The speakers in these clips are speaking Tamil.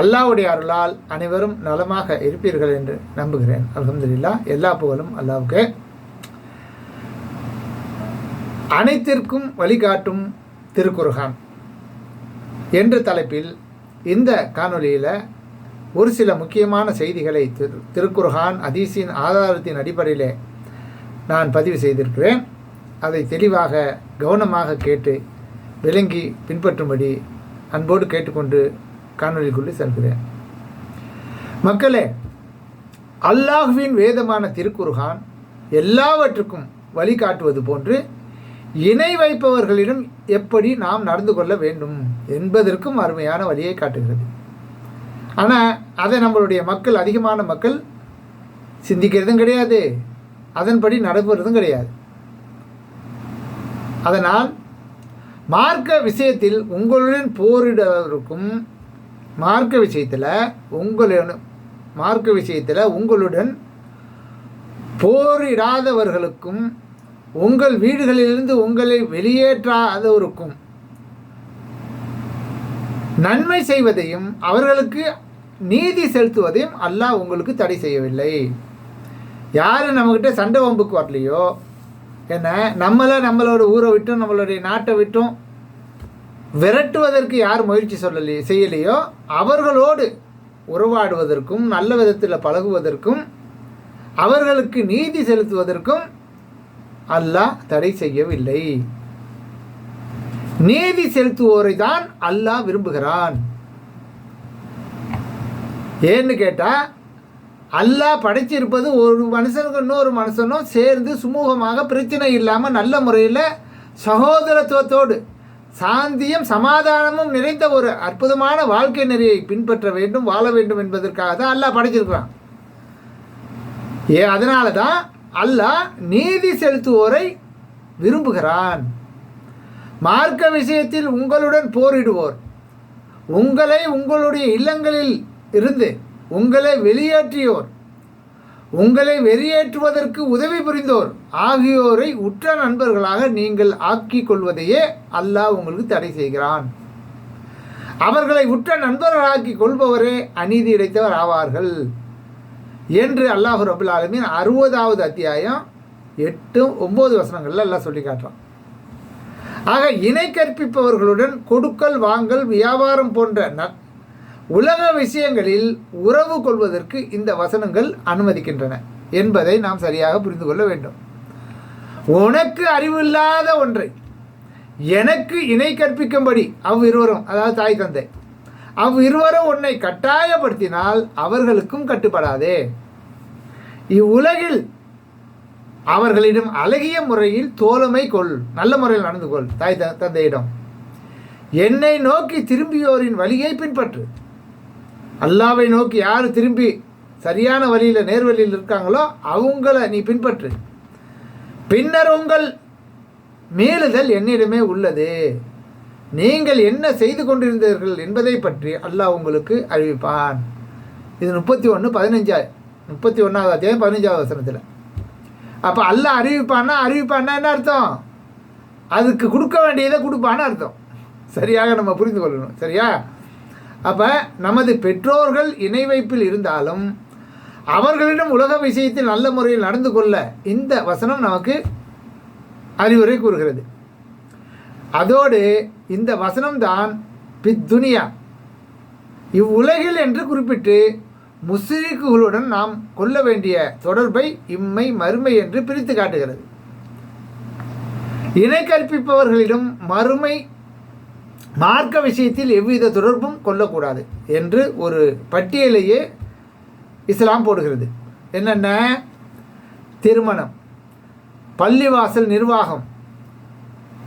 அல்லாவுடைய அருளால் அனைவரும் நலமாக இருப்பீர்கள் என்று நம்புகிறேன். அலமதுல்லா எல்லா புகழும் அல்லாவுக்கு. அனைத்திற்கும் வழிகாட்டும் திருக்குருகான் என்ற தலைப்பில் இந்த காணொலியில் ஒரு சில முக்கியமான செய்திகளை திரு திருக்குருகான் அதீஸின் ஆதாரத்தின் அடிப்படையில் நான் பதிவு செய்திருக்கிறேன். அதை தெளிவாக கவனமாக கேட்டு விளங்கி பின்பற்றும்படி அன்போடு கேட்டுக்கொண்டு காணொலிக்குள்ளே செல்கிறேன். மக்களே அல்லாஹுவின் வேதமான திருக்குருகான் எல்லாவற்றுக்கும் வழிகாட்டுவது போன்று இணை வைப்பவர்களிடம் எப்படி நாம் நடந்து கொள்ள வேண்டும் என்பதற்கும் அருமையான வழியை காட்டுகிறது. ஆனால் அதை நம்மளுடைய மக்கள் அதிகமான மக்கள் சிந்திக்கிறதும் கிடையாது. அதன்படி நடைபெறதும் கிடையாது. அதனால் மார்க்க விஷயத்தில் உங்களுடன் போரிடுவதற்கும் மார்க்க விஷயத்தில் உங்களுடன் மார்க்க விஷயத்தில் உங்களுடன் போரிடாதவர்களுக்கும் உங்கள் வீடுகளிலிருந்து உங்களை வெளியேற்றாதவருக்கும் நன்மை செய்வதையும் அவர்களுக்கு நீதி செலுத்துவதையும் அல்லாஹ் உங்களுக்கு தடை செய்யவில்லை. யார் நம்மக்கிட்ட சண்டை வம்புக்கு வரலையோ? என்ன நம்மளை நம்மளோட ஊரை விட்டும் நம்மளுடைய நாட்டை விட்டும் விரட்டுவதற்கு யார் முயற்சி சொல்லலையோ செய்யலையோ அவர்களோடு உறவாடுவதற்கும் நல்ல விதத்தில் பழகுவதற்கும் அவர்களுக்கு நீதி செலுத்துவதற்கும் அல்லாஹ் தடை செய்யவில்லை. நீதி செலுத்துவோரை தான் அல்லாஹ் விரும்புகிறான். ஏன்னு கேட்டால் அல்லாஹ் படைச்சிருப்பது ஒரு மனுஷனுக்கு இன்னொரு மனுஷனும் சேர்ந்து சுமூகமாக பிரச்சனை இல்லாமல் நல்ல முறையில் சகோதரத்துவத்தோடு சாந்தியும் சமாதானமும் நிறைந்த ஒரு அற்புதமான வாழ்க்கை நெறியை பின்பற்ற வேண்டும் வாழ வேண்டும் என்பதற்காக தான் அல்லாஹ் படைச்சிருக்கிறான். ஏ அதனால தான் அல்லாஹ் நீதி செலுத்துவோரை விரும்புகிறான். மார்க்க விஷயத்தில் உங்களுடன் போரிடுவோர். உங்களை உங்களுடைய இல்லங்களில் இருந்து உங்களை வெளியேற்றியோர். உங்களை வெளியேற்றுவதற்கு உதவி புரிந்தோர். ஆகியோரை உற்ற நண்பர்களாக நீங்கள் ஆக்கிக் கொள்வதையே அல்லாஹ் உங்களுக்கு தடை செய்கிறான். அவர்களை உற்ற நண்பர்களாக்கி கொள்பவரே அநீதி இடைத்தவர் ஆவார்கள். என்று அல்லாஹு ரபுல் ஆலமின் அறுபதாவது அத்தியாயம் எட்டு ஒம்பது வசனங்களில் எல்லாம் சொல்லி காட்டுறான். ஆக இணை கற்பிப்பவர்களுடன் கொடுக்கல் வாங்கல் வியாபாரம் போன்ற ந உலக விஷயங்களில் உறவு கொள்வதற்கு இந்த வசனங்கள் அனுமதிக்கின்றன என்பதை நாம் சரியாக புரிந்து கொள்ள வேண்டும். உனக்கு அறிவில்லாத ஒன்றை எனக்கு இணை கற்பிக்கும்படி அவ்விருவரும் அதாவது தாய் தந்தை அவ்விருவரும் உன்னை கட்டாயப்படுத்தினால் அவர்களுக்கும் கட்டுப்படாதே. இவ்வுலகில் அவர்களிடம் அழகிய முறையில் தோழமை கொள் நல்ல முறையில் நடந்து கொள் தாய் த தந்தையிடம். என்னை நோக்கி திரும்பியோரின் வழியை பின்பற்று. அல்லாவை நோக்கி யார் திரும்பி சரியான வழியில் நேர்வழியில் இருக்காங்களோ அவங்கள நீ பின்பற்று. பின்னர் உங்கள் மீளுதல் என்னிடமே உள்ளது. நீங்கள் என்ன செய்து கொண்டிருந்தீர்கள் என்பதை பற்றி அல்லாஹ் உங்களுக்கு அறிவிப்பான். இது முப்பத்தி ஒன்று பதினஞ்சா முப்பத்தி ஒன்றாவது அத்தியாயம் பதினஞ்சாவது வசனத்தில். அப்போ அல்லாஹ் அறிவிப்பான்னா அறிவிப்பான்னா என்ன அர்த்தம்? அதுக்கு கொடுக்க வேண்டியதை கொடுப்பான்னு அர்த்தம். சரியாக நம்ம புரிந்து கொள்ளணும். சரியா? அப்போ நமது பெற்றோர்கள் இணை வைப்பில் இருந்தாலும் அவர்களிடம் உலக விஷயத்தில் நல்ல முறையில் நடந்து கொள்ள இந்த வசனம் நமக்கு அறிவுரை கூறுகிறது. அதோடு இந்த வசனம்தான் பித்துனியா. இவ்வுலகில் என்று குறிப்பிட்டு முஸ்லிக்குகளுடன் நாம் கொள்ள வேண்டிய தொடர்பை இம்மை மறுமை என்று பிரித்து காட்டுகிறது. இணை கற்பிப்பவர்களிடம் மறுமை மார்க்க விஷயத்தில் எவ்வித தொடர்பும் கொள்ளக்கூடாது என்று ஒரு பட்டியலையே இஸ்லாம் போடுகிறது. என்னென்ன? திருமணம் பள்ளிவாசல் நிர்வாகம்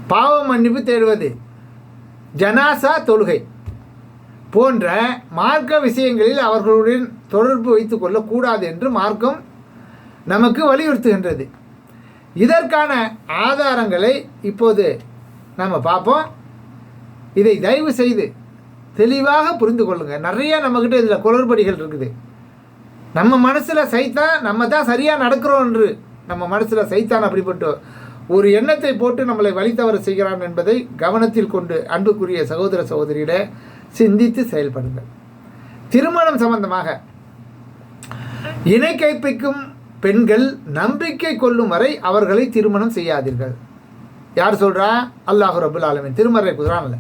பாவ மன்னிப்பு தேடுவது ஜனாசா தொழுகை போன்ற மார்க்க விஷயங்களில் அவர்களுடன் தொடர்பு வைத்துக் கொள்ளக்கூடாது என்று மார்க்கம் நமக்கு வலியுறுத்துகின்றது. இதற்கான ஆதாரங்களை இப்போது நம்ம பார்ப்போம். இதை தயவு செய்து தெளிவாக புரிந்து கொள்ளுங்கள் நிறைய நம்மக்கிட்ட இதில் குளறுபடிகள் இருக்குது. நம்ம மனசில் சைத்தான் நம்ம தான் சரியாக நடக்கிறோம் என்று நம்ம மனசில் சைத்தான் அப்படிப்பட்ட ஒரு எண்ணத்தை போட்டு நம்மளை வழி தவற செய்கிறான் என்பதை கவனத்தில் கொண்டு அன்புக்குரிய சகோதர சகோதரியிட சிந்தித்து செயல்படுங்கள். திருமணம் சம்பந்தமாக இணை கைப்பிக்கும் பெண்கள் நம்பிக்கை கொள்ளும் வரை அவர்களை திருமணம் செய்யாதீர்கள். யார் சொல்கிறா அல்லாஹ் ரபுல் ஆலமின். திருமறை குதிரான்ல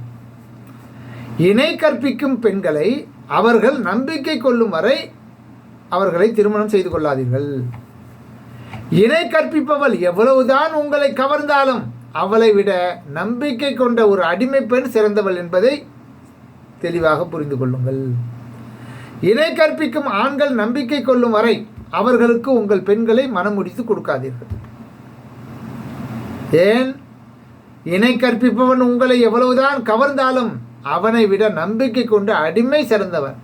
இணை கற்பிக்கும் பெண்களை அவர்கள் நம்பிக்கை கொள்ளும் வரை அவர்களை திருமணம் செய்து கொள்ளாதீர்கள். இணை கற்பிப்பவள் எவ்வளவுதான் உங்களை கவர்ந்தாலும் அவளை விட நம்பிக்கை கொண்ட ஒரு அடிமை பெண் சிறந்தவள் என்பதை தெளிவாக புரிந்து கொள்ளுங்கள். இணை கற்பிக்கும் ஆண்கள் நம்பிக்கை கொள்ளும் வரை அவர்களுக்கு உங்கள் பெண்களை மனம் முடித்து கொடுக்காதீர்கள். ஏன்? இணை கற்பிப்பவன் உங்களை எவ்வளவுதான் கவர்ந்தாலும் அவனை விட நம்பிக்கை கொண்டு அடிமை சிறந்தவன்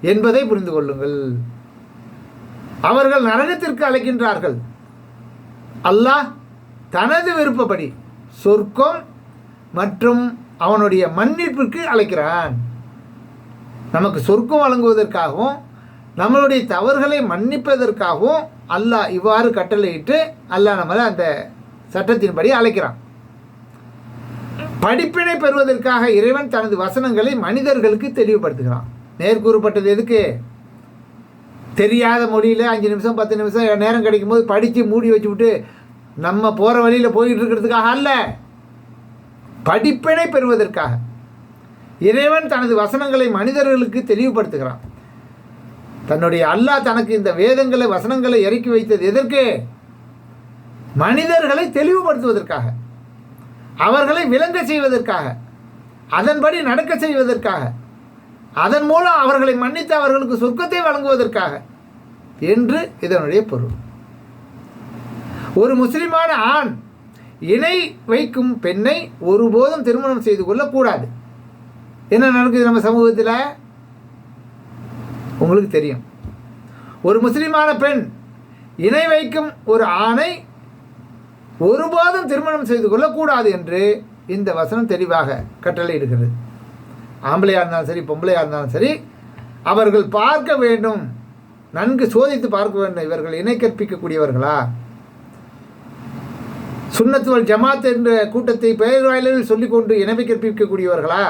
என்பதை புரிந்து கொள்ளுங்கள். அவர்கள் நரகத்திற்கு அழைக்கின்றார்கள். அல்லாஹ் தனது விருப்பப்படி சொர்க்கம் மற்றும் அவனுடைய மன்னிப்பிற்கு அழைக்கிறான். நமக்கு சொர்க்கம் வழங்குவதற்காகவும் நம்மளுடைய தவறுகளை மன்னிப்பதற்காகவும் அல்லாஹ் இவ்வாறு கட்டளையிட்டு அல்லாஹ் நம்மளை அந்த சட்டத்தின்படி அழைக்கிறான். படிப்பினை பெறுவதற்காக இறைவன் தனது வசனங்களை மனிதர்களுக்கு தெளிவுபடுத்துகிறான். நேர்கூறப்பட்டது எதுக்கு? தெரியாத மொழியில் அஞ்சு நிமிஷம் பத்து நிமிஷம் நேரம் கிடைக்கும் போது படித்து மூடி வச்சு விட்டு நம்ம போகிற வழியில் போயிட்டு இருக்கிறதுக்காக அல்ல. படிப்பினை பெறுவதற்காக. இறைவன் தனது வசனங்களை மனிதர்களுக்கு தெளிவுபடுத்துகிறான். தன்னுடைய அல்லாஹ் தனக்கு இந்த வேதங்களை வசனங்களை இறக்கி வைத்தது எதற்கு? மனிதர்களை தெளிவுபடுத்துவதற்காக. அவர்களை விளங்க செய்வதற்காக அதன்படி நடக்க செய்வதற்காக அதன் மூலம் அவர்களை மன்னித்து அவர்களுக்கு சொர்க்கத்தை வழங்குவதற்காக என்று இதனுடைய பொருள். ஒரு முஸ்லிமான ஆண் இணை வைக்கும் பெண்ணை ஒருபோதும் திருமணம் செய்து கொள்ளக்கூடாது. என்ன நடக்குது நம்ம சமூகத்தில்? உங்களுக்கு தெரியும். ஒரு முஸ்லிமான பெண் இணை வைக்கும் ஒரு ஆணை ஒருபோதும் திருமணம் செய்து கொள்ளக்கூடாது என்று இந்த வசனம் தெளிவாக கட்டளையிடுகிறது. ஆம்பளையாக இருந்தாலும் சரி பொம்பளையாக இருந்தாலும் சரி அவர்கள் பார்க்க வேண்டும் நன்கு சோதித்து பார்க்க வேண்டும் இவர்கள் இணை கற்பிக்கக்கூடியவர்களா? சுண்ணத்துவல் ஜமாத் என்ற கூட்டத்தை பெயரளவில் சொல்லிக்கொண்டு இணை கற்பிக்கக்கூடியவர்களா?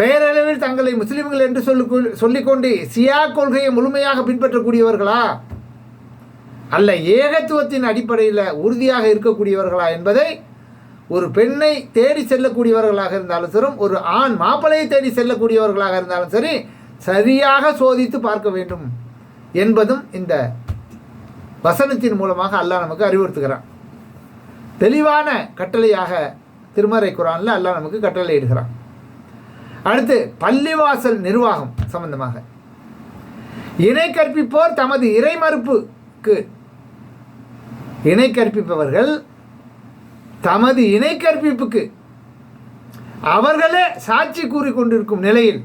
பெயரளவில் தங்களை முஸ்லிம்கள் என்று சொல்லி சொல்லிக்கொண்டு சியா கொள்கையை முழுமையாக பின்பற்றக்கூடியவர்களா? அல்ல ஏகத்துவத்தின் அடிப்படையில் உறுதியாக இருக்கக்கூடியவர்களா என்பதை ஒரு பெண்ணை தேடி செல்லக்கூடியவர்களாக இருந்தாலும் சரி ஒரு ஆண் மாப்பிளையை தேடி செல்லக்கூடியவர்களாக இருந்தாலும் சரி சரியாக சோதித்து பார்க்க வேண்டும் என்பதும் இந்த வசனத்தின் மூலமாக அல்லாஹ் நமக்கு அறிவுறுத்துகிறான். தெளிவான கட்டளையாக திருமறை குரானில் அல்லாஹ் நமக்கு கட்டளை இடுகிறான் அடுத்து பள்ளிவாசல் நிர்வாகம் சம்பந்தமாக. இணை கற்பிப்போர் தமது இறை மறுப்புக்கு இணை கற்பிப்பவர்கள் தமது இணை கற்பிப்புக்கு அவர்களே சாட்சி கூறிக்கொண்டிருக்கும் நிலையில்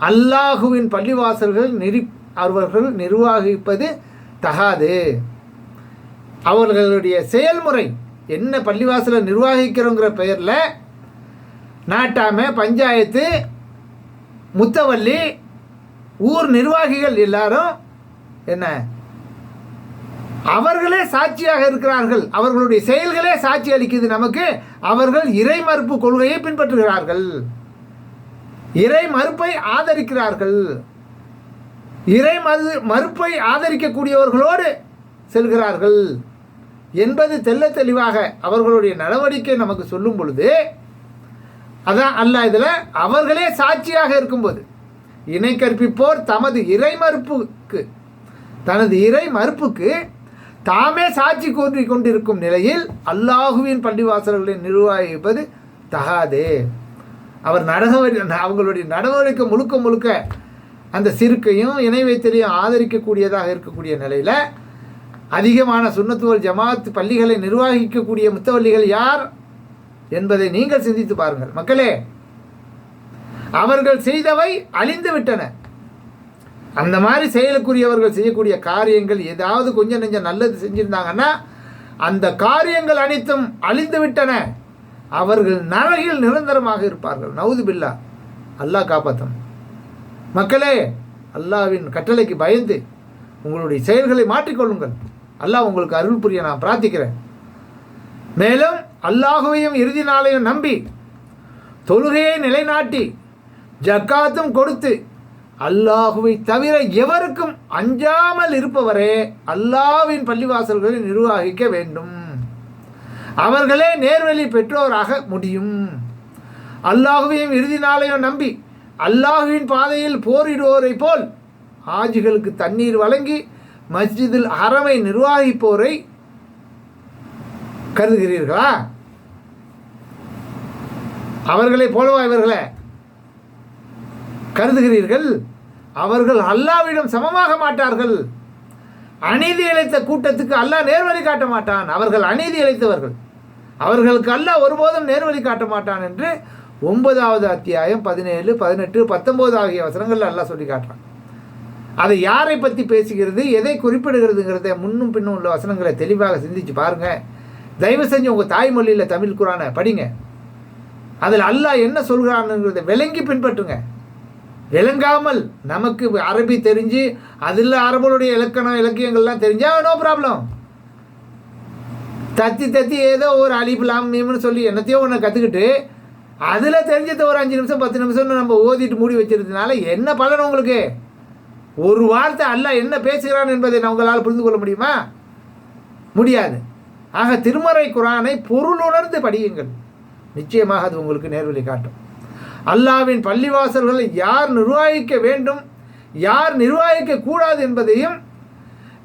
அல்லாஹுவின் பள்ளிவாசல்கள் நெறி அவர்கள் நிர்வகிப்பது தகாது. அவர்களுடைய செயல்முறை என்ன பள்ளிவாசலை நிர்வகிக்கிறோங்கிற பெயரில் நாட்டாமை பஞ்சாயத்து முத்தவல்லி ஊர் நிர்வாகிகள் எல்லாரும் என்ன அவர்களே சாட்சியாக இருக்கிறார்கள். அவர்களுடைய செயல்களே சாட்சி அளிக்குது நமக்கு. அவர்கள் இறை மறுப்பு கொள்கையை பின்பற்றுகிறார்கள். இறை மறுப்பை ஆதரிக்கிறார்கள். இறை மறு மறுப்பை ஆதரிக்கக்கூடியவர்களோடு செல்கிறார்கள் என்பது தெல்ல தெளிவாக அவர்களுடைய நடவடிக்கை நமக்கு சொல்லும் பொழுது அதான் அல்ல இதில் அவர்களே சாட்சியாக இருக்கும்போது இணை கற்பிப்போர் தமது இறை மறுப்புக்கு தனது இறை மறுப்புக்கு தாமே சாட்சி கூறி கொண்டிருக்கும் நிலையில் அல்லாஹுவின் பள்ளிவாசல்களை நிர்வாகிப்பது தகாது. அவர் நடவடி அவங்களுடைய நடவடிக்கை முழுக்க முழுக்க அந்த சிறுக்கையும் இணை வைத்தலையும் ஆதரிக்கக்கூடியதாக இருக்கக்கூடிய நிலையில் அதிகமான சுண்ணத்துவல் ஜமாத் பள்ளிகளை நிர்வகிக்கக்கூடிய முத்தவள்ளிகள் யார் என்பதை நீங்கள் சிந்தித்து பாருங்கள். மக்களே அவர்கள் செய்தவை அழிந்து விட்டன. அந்த மாதிரி செயலுக்குரியவர்கள் செய்யக்கூடிய காரியங்கள் ஏதாவது கொஞ்சம் நெஞ்சம் நல்லது செஞ்சுருந்தாங்கன்னா அந்த காரியங்கள் அனைத்தும் அழிந்து விட்டன. அவர்கள் நரகில் நிரந்தரமாக இருப்பார்கள். நவுது பில்லா அல்லாஹ் காப்பாற்றும் மக்களே அல்லாவின் கட்டளைக்கு பயந்து உங்களுடைய செயல்களை மாற்றிக்கொள்ளுங்கள். அல்லாஹ் உங்களுக்கு அருள் புரிய நான் பிரார்த்திக்கிறேன். மேலும் அல்லாஹுவையும் இறுதி நாளையும் நம்பி தொழுகையை நிலைநாட்டி ஜக்காத்தும் கொடுத்து அல்லாஹுவை தவிர எவருக்கும் அஞ்சாமல் இருப்பவரே அல்லாவின் பள்ளிவாசல்களை நிர்வகிக்க வேண்டும். அவர்களே நேர்வழி பெற்றோராக முடியும். அல்லாஹுவையும் இறுதி நாளையும் நம்பி அல்லாஹுவின் பாதையில் போரிடுவோரை போல் ஆஜிகளுக்கு தண்ணீர் வழங்கி மஸ்ஜிதில் அறமை நிர்வாகிப்போரை கருதுகிறீர்களா? அவர்களை போலவா இவர்களே? கருதுகிறீர்கள். அவர்கள் அல்லாவிடம் சமமாக மாட்டார்கள். அநீதி இழைத்த கூட்டத்துக்கு அல்லாஹ் நேர்வழி காட்ட மாட்டான். அவர்கள் அநீதி இழைத்தவர்கள். அவர்களுக்கு அல்லாஹ் ஒருபோதும் நேர்வழி காட்ட மாட்டான் என்று ஒன்பதாவது அத்தியாயம் பதினேழு பதினெட்டு பத்தொம்போது ஆகிய வசனங்கள் அல்லாஹ் சொல்லி காட்டுறான். அதை யாரை பற்றி பேசுகிறது எதை குறிப்பிடுகிறதுங்கிறத முன்னும் பின்னும் உள்ள வசனங்களை தெளிவாக சிந்திச்சு பாருங்கள் தயவு செஞ்சு உங்கள் தாய்மொழியில் தமிழ் குரானை படிங்க. அதில் அல்லாஹ் என்ன சொல்கிறான்ங்கிறத விளங்கி பின்பற்றுங்க. விளங்காமல் நமக்கு அரபி தெரிஞ்சு அதில் அரபுடைய இலக்கணம் இலக்கியங்கள்லாம் தெரிஞ்சால் நோ ப்ராப்ளம் தத்தி தத்தி ஏதோ ஒரு அழிப்பு மீம்னு சொல்லி என்னத்தையோ ஒன்று கற்றுக்கிட்டு அதில் தெரிஞ்சதை ஒரு அஞ்சு நிமிஷம் பத்து நிமிஷம்னு நம்ம ஓதிட்டு மூடி வச்சிருந்ததுனால என்ன பலன் உங்களுக்கு? ஒரு வார்த்தை அல்ல என்ன பேசுகிறான் என்பதை நான் உங்களால் புரிந்து கொள்ள முடியுமா? முடியாது. ஆக திருமறை குரானை பொருள் உணர்ந்து படியுங்கள். நிச்சயமாக அது உங்களுக்கு நேர்வழி காட்டும். அல்லாவின் பள்ளிவாசல்களை யார் நிர்வாகிக்க வேண்டும்? யார் நிர்வாகிக்க கூடாது என்பதையும்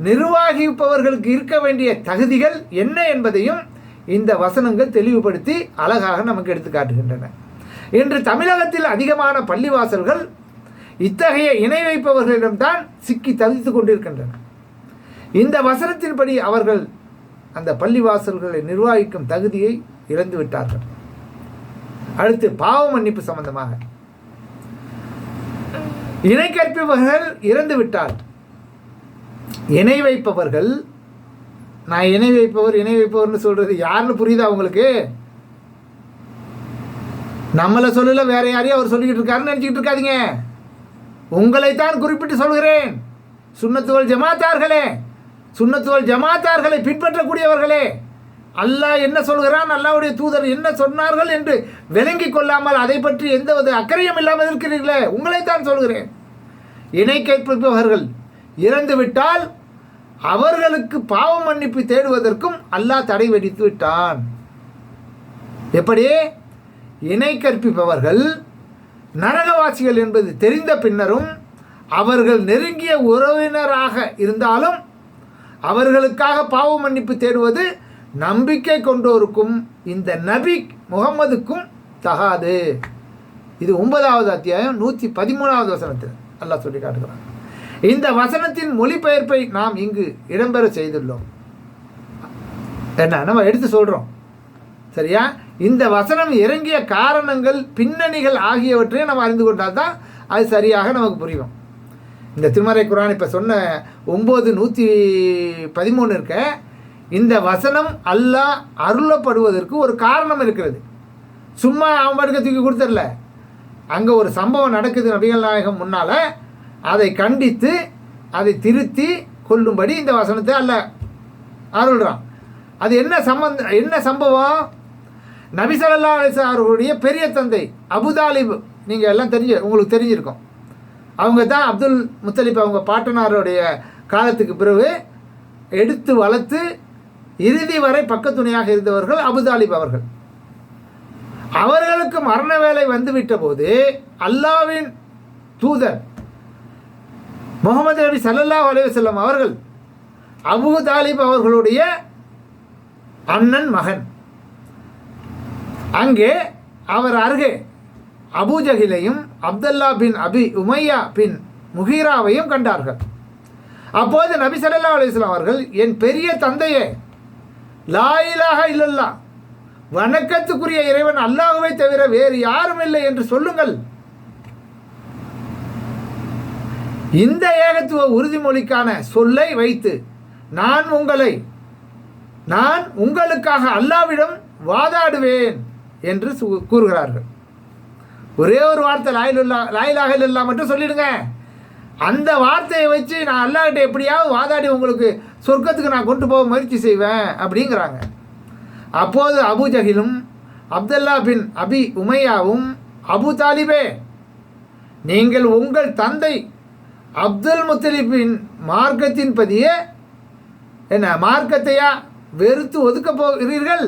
நிர்வாகிப்பவர்களுக்கு இருக்க வேண்டிய தகுதிகள் என்ன என்பதையும் இந்த வசனங்கள் தெளிவுபடுத்தி அழகாக நமக்கு எடுத்து காட்டுகின்றன. இன்று தமிழகத்தில் அதிகமான பள்ளிவாசல்கள் இத்தகைய இணை வைப்பவர்களிடம்தான் சிக்கி தவித்து கொண்டிருக்கின்றன. இந்த வசனத்தின்படி அவர்கள் அந்த பள்ளிவாசல்களை நிர்வகிக்கும் தகுதியை இழந்துவிட்டார்கள். அடுத்து பாவ மன்னிப்பு சம்பந்தமாக. இணை கற்பிப்பவர்கள் இறந்து விட்டார் இணை வைப்பவர்கள் நான் இணை வைப்பவர் இணை வைப்பவர்னு சொல்றது யாருன்னு புரியுதா உங்களுக்கு? நம்மளை சொல்லல வேற யாரையும் அவர் சொல்லிக்கிட்டு இருக்காருன்னு நினச்சிக்கிட்டு இருக்காதீங்க. உங்களைத்தான் குறிப்பிட்டு சொல்கிறேன். சுண்ணத்துவல் ஜமாத்தார்களே சுண்ணத்துவல் ஜமாத்தார்களை பின்பற்றக்கூடியவர்களே அல்லாஹ் என்ன சொல்கிறான்? அல்லாவுடைய தூதர் என்ன சொன்னார்கள் என்று விளங்கி கொள்ளாமல் அதை பற்றி எந்த ஒரு அக்கறையும் இல்லாமல் இருக்கிறீர்களே? உங்களைத்தான் சொல்கிறேன். இணை கேட்பவர்கள் இறந்து விட்டால் அவர்களுக்கு பாவ மன்னிப்பு தேடுவதற்கும் அல்லாஹ் தடை விதித்து விட்டான். எப்படி? இணை கற்பிப்பவர்கள் நரகவாசிகள் என்பது தெரிந்த பின்னரும் அவர்கள் நெருங்கிய உறவினராக இருந்தாலும் அவர்களுக்காக பாவ மன்னிப்பு தேடுவது நம்பிக்கை கொண்டோருக்கும் இந்த நபி முகம்மதுக்கும் தகாது. இது ஒன்பதாவது அத்தியாயம் நூற்றி பதிமூணாவது வசனத்தில் அல்லாஹ் சொல்லி காட்டுகிறான். இந்த வசனத்தின் மொழிபெயர்ப்பை நாம் இங்கு இடம்பெற செய்துள்ளோம். என்ன நம்ம எடுத்து சொல்கிறோம் சரியா? இந்த வசனம் இறங்கிய காரணங்கள் பின்னணிகள் ஆகியவற்றையும் நம்ம அறிந்து கொண்டால் தான் அது சரியாக நமக்கு புரியும். இந்த திருமறை குரான் இப்போ சொன்ன ஒம்பது நூற்றி பதிமூணு இருக்க இந்த வசனம் அல்லாஹ் அருளப்படுவதற்கு ஒரு காரணம் இருக்கிறது. சும்மா அவன் படுக்க தூக்கி கொடுத்துடல. அங்கே ஒரு சம்பவம் நடக்குது நபிகள் நாயகம் முன்னால். அதை கண்டித்து அதை திருத்தி கொள்ளும்படி இந்த வசனத்தை அல்ல அருள்றான். அது என்ன சம்பந்த என்ன சம்பவம்? நபிசல்லா அலிசா அவர்களுடைய பெரிய தந்தை அபுதாலிப் நீங்கள் எல்லாம் தெரிஞ்சு உங்களுக்கு தெரிஞ்சிருக்கும். அவங்க தான் அப்துல் முத்தலிப் அவங்க பாட்டனாருடைய காலத்துக்கு பிறகு எடுத்து வளர்த்து இறுதி வரை பக்கத்துணையாக இருந்தவர்கள் அபுதாலிப் அவர்கள். அவர்களுக்கு மரண வேலை வந்துவிட்ட போது அல்லாவின் தூதர் முகமது நபி சல்லல்லா அலைவசல்லம் அவர்கள் அபு தாலிப் அவர்களுடைய அண்ணன் மகன். அங்கே அவர் அருகே அபூஜகிலையும் அப்துல்லா பின் அபி உமையா பின் முஹீராவையும் கண்டார்கள். அப்போது நபி சல்லா அலிஸ்லாம் அவர்கள் என் பெரிய தந்தையே லாயிலாக இல்லல்லா வணக்கத்துக்குரிய இறைவன் அல்லாஹுவை தவிர வேறு யாரும் இல்லை என்று சொல்லுங்கள். இந்த ஏகத்துவ உறுதிமொழிக்கான சொல்லை வைத்து நான் உங்களை நான் உங்களுக்காக அல்லாவிடம் வாதாடுவேன் என்று கூறுகிறார்கள். ஒரே ஒரு வார்த்தை லாயிலுல்லா லாயிலாக இல்லல்லா மட்டும் சொல்லிடுங்க. அந்த வார்த்தையை வச்சு நான் அல்லாட்ட எப்படியாவது வாதாடி உங்களுக்கு சொர்க்கத்துக்கு நான் கொண்டு போக முயற்சி செய்வேன் அப்படிங்கிறாங்க. அப்போது அபு ஜஹிலும் அப்துல்லா பின் அபி உமையாவும் அபு தாலிபே நீங்கள் உங்கள் தந்தை அப்துல் முத்தலிபின் மார்க்கத்தின் பதியே என்ன மார்க்கத்தையா வெறுத்து ஒதுக்கப் போகிறீர்கள்?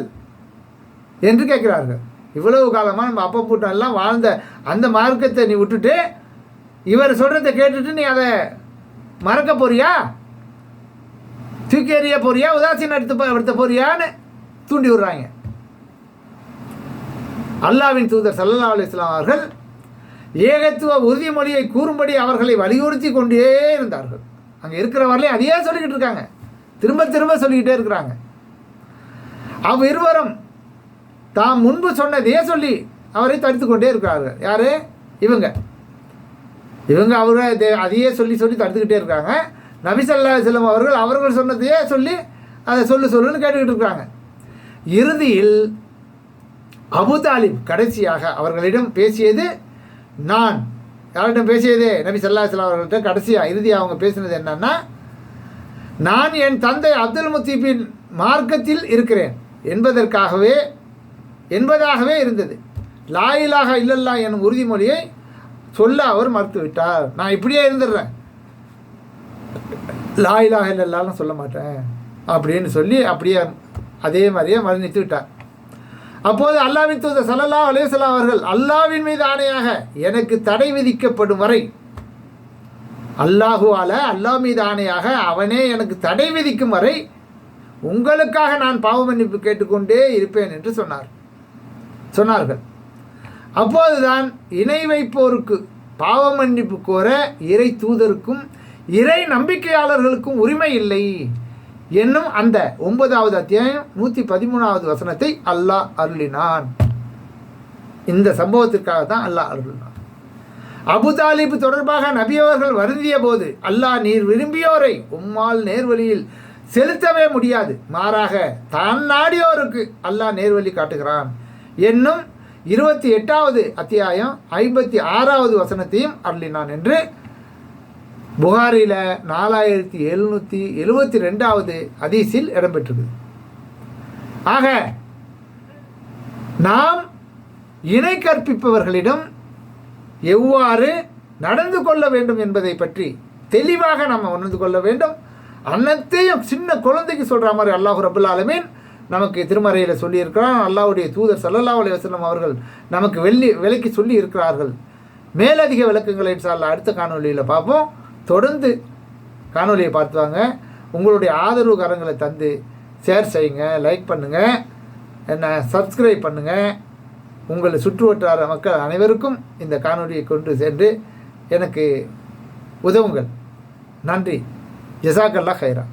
என்று கேட்கிறார்கள். இவ்வளவு காலமாக நம்ம அப்பா கூட்டம் எல்லாம் வாழ்ந்த அந்த மார்க்கத்தை நீ விட்டுட்டு இவர் சொல்கிறத கேட்டுட்டு நீ அதை மறக்க போறியா? தூக்கி எறிய போறியா? உதாசீனம் எடுத்து எடுத்த போறியான்னு தூண்டி விடுறாங்க. அல்லாவின் தூதர் சல்லல்லா அலிஸ்லாம் அவர்கள் ஏகத்துவ உறுதிமொழியை கூறும்படி அவர்களை வலியுறுத்தி கொண்டே இருந்தார்கள். அங்கே இருக்கிறவர்களே அதையே சொல்லிக்கிட்டு இருக்காங்க. திரும்ப திரும்ப சொல்லிக்கிட்டே இருக்கிறாங்க. அவ் இருவரும் தாம் முன்பு சொன்னதையே சொல்லி அவரை தடுத்து கொண்டே இருக்கிறார்கள். யாரு? இவங்க. இவங்க அவரை அதையே சொல்லி சொல்லி தடுத்துக்கிட்டே இருக்காங்க. நபிசல்லா செல்லம் அவர்கள் அவர்கள் சொன்னதையே சொல்லி அதை சொல்லு சொல்லுன்னு கேட்டுக்கிட்டு இருக்காங்க. இறுதியில் அபுதாலிப் கடைசியாக அவர்களிடம் பேசியது நான். யார்கிட்ட பேசியது? நபி சல்லா அவர்கள்ட்ட கடைசியாக இறுதியாக அவங்க பேசினது என்னன்னா நான் என் தந்தை அப்துல் முத்தீபின் மார்க்கத்தில் இருக்கிறேன் என்பதற்காகவே என்பதாகவே இருந்தது. லாயிலாக இல்லல்லா எனும் உறுதிமொழியை சொல்ல அவர் மறுத்து விட்டார் நான் இப்படியே இருந்துடுறேன். லாயிலாக இல்லல்லான்னு சொல்ல மாட்டேன். அப்படின்னு சொல்லி அப்படியே அதே மாதிரியே மரணித்து விட்டார் அப்போது அல்லாவின் தூதர் சல்லல்லா அலேசல்லாம் அவர்கள் அல்லாவின் மீது ஆணையாக எனக்கு தடை விதிக்கப்படும் வரை அல்லாஹுவால அல்லாஹ் மீது ஆணையாக அவனே எனக்கு தடை விதிக்கும் வரை உங்களுக்காக நான் பாவ மன்னிப்பு கேட்டுக்கொண்டே இருப்பேன் என்று சொன்னார். சொன்னார்கள். அப்போதுதான் இணை வைப்போருக்கு பாவ மன்னிப்பு கோர இறை தூதருக்கும் இறை நம்பிக்கையாளர்களுக்கும் உரிமை இல்லை என்னும் அந்த ஒன்பதாவது அத்தியாயம் நூற்றி பதிமூணாவது வசனத்தை அல்லாஹ் அருளினான். இந்த சம்பவத்திற்காக தான் அல்லாஹ் அருளினான். அபுதாலிபு தொடர்பாக நபியவர்கள் வருந்திய போது அல்லாஹ் நீர் விரும்பியோரை உம்மால் நேர்வழியில் செலுத்தவே முடியாது. மாறாக தான் நாடியோருக்கு அல்லாஹ் நேர்வழி காட்டுகிறான். என்னும் இருபத்தி எட்டாவது அத்தியாயம் ஐம்பத்தி ஆறாவது வசனத்தையும் அருளினான் என்று புகாரில நாலாயிரத்தி எழுநூற்றி எழுபத்தி ரெண்டாவது அதீசில் இடம்பெற்றிருக்குது. ஆக நாம் இணை கற்பிப்பவர்களிடம் எவ்வாறு நடந்து கொள்ள வேண்டும் என்பதை பற்றி தெளிவாக நாம் உணர்ந்து கொள்ள வேண்டும். அன்னத்தையும் சின்ன குழந்தைக்கு சொல்கிற மாதிரி அல்லாஹ் ரபுல் ஆலமீன் நமக்கு திருமறையில் சொல்லியிருக்கிறான். அல்லாவுடைய தூதர் சல்லல்லா அலி வசலம் அவர்கள் நமக்கு வெள்ளி விலைக்கு சொல்லி இருக்கிறார்கள் மேலதிக விளக்கங்களை இன்ஷா அடுத்த காணொலியில் பார்ப்போம். தொடர்ந்து காணொலியை பார்த்துவாங்க உங்களுடைய ஆதரவு கரங்களை தந்து ஷேர் செய்யுங்க லைக் பண்ணுங்கள் என்ன சப்ஸ்கிரைப் பண்ணுங்கள் உங்கள் சுற்று வட்டார மக்கள் அனைவருக்கும் இந்த காணொலியை கொண்டு சென்று எனக்கு உதவுங்கள். நன்றி. ஜசாக்கல்லா ஹைரா